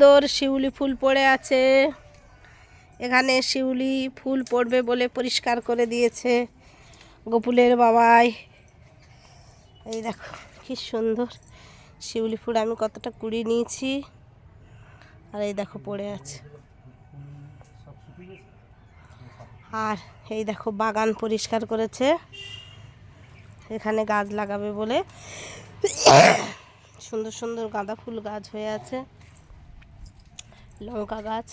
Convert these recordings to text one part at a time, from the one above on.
সুন্দর শিউলি ফুল পড়ে আছে। এখানে শিউলি ফুল পড়বে বলে পরিষ্কার করে দিয়েছে গোপুলের বাবাই। এই দেখো, কি সুন্দর শিউলি ফুল, আমি কতটা কুড়ি নিয়েছি। আর এই দেখো, পড়ে আছে। আর এই দেখো, বাগান পরিষ্কার করেছে। এখানে গাছ লাগাবে বলে সুন্দর সুন্দর গাঁদা ফুল গাছ হয়ে আছে। লঙ্কা গাছ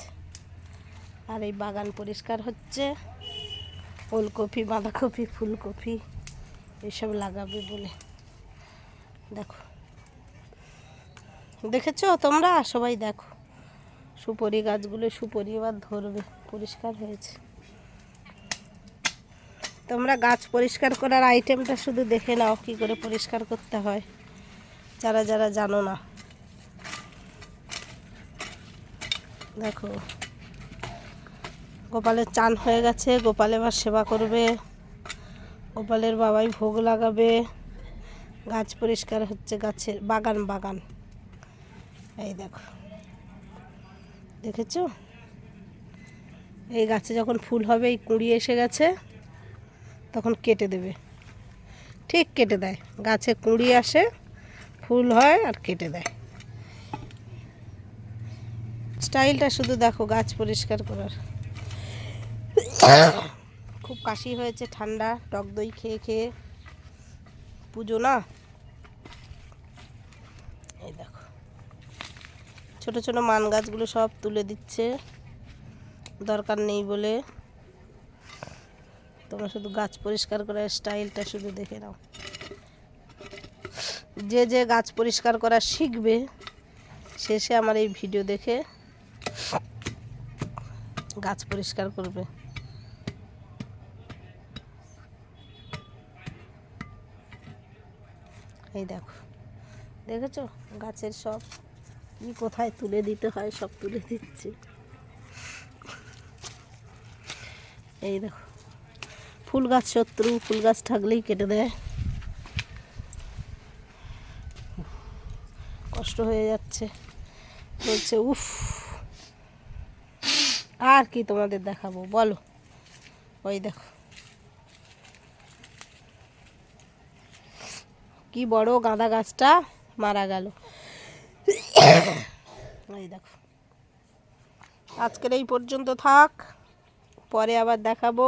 আর এই বাগান পরিষ্কার হচ্ছে। ওলকপি বাঁধাকপি, ফুলকপি এসব লাগাবে বলে। দেখো। দেখেছ? তোমরা? সবাই দেখো। সুপরি গাছগুলো সুপরি এবার ধরবে। পরিষ্কার হয়েছে। তোমরা গাছ পরিষ্কার করার আইটেমটা শুধু দেখে নাও, কি করে পরিষ্কার করতে হয়। যারা যারা জানো না। দেখো। গোপালের চান হয়ে গেছে, গোপাল এবার সেবা করবে। গোপালের বাবাই ভোগ লাগাবে। গাছ পরিষ্কার হচ্ছে, গাছের বাগান বাগান। এই দেখো। দেখেছ? এই গাছে যখন ফুল হবে, এই কুঁড়ি এসে গেছে, তখন কেটে দেবে। ঠিক কেটে দেয়। গাছে কুঁড়ি আসে, ফুল হয় আর কেটে দেয়। স্টাইলটা শুধু দেখো গাছ পরিষ্কার করার। খুব কাশি হয়েছে ঠান্ডা টক দই খেয়ে খেয়ে। পুজো না? এই দেখো। ছোট ছোট মান গাছগুলো সব তুলে দিচ্ছে। দরকার নেই বলে। তোমরা শুধু গাছ পরিষ্কার করার স্টাইলটা শুধু দেখে নাও। যে যে গাছ পরিষ্কার করা শিখবে শেষে আমার এই ভিডিও দেখে গাছ পরিষ্কার করবে। এই দেখো, দেখেছ? গাছের সব কি কোথায় তুলে দিতে হয়, সব তুলে দিচ্ছে। এই দেখো, ফুল গাছ শত্রু, ফুল গাছ থাকলেই কেটে দেয়। কষ্ট হয়ে যাচ্ছে। বলছে, উফ আর কি তোমাদের দেখাবো, বলো। ওই দেখো। কি বড় গাঁদা গাছটা মারা গেল। ওই দেখো। আজকের এই পর্যন্ত থাক, পরে আবার দেখাবো।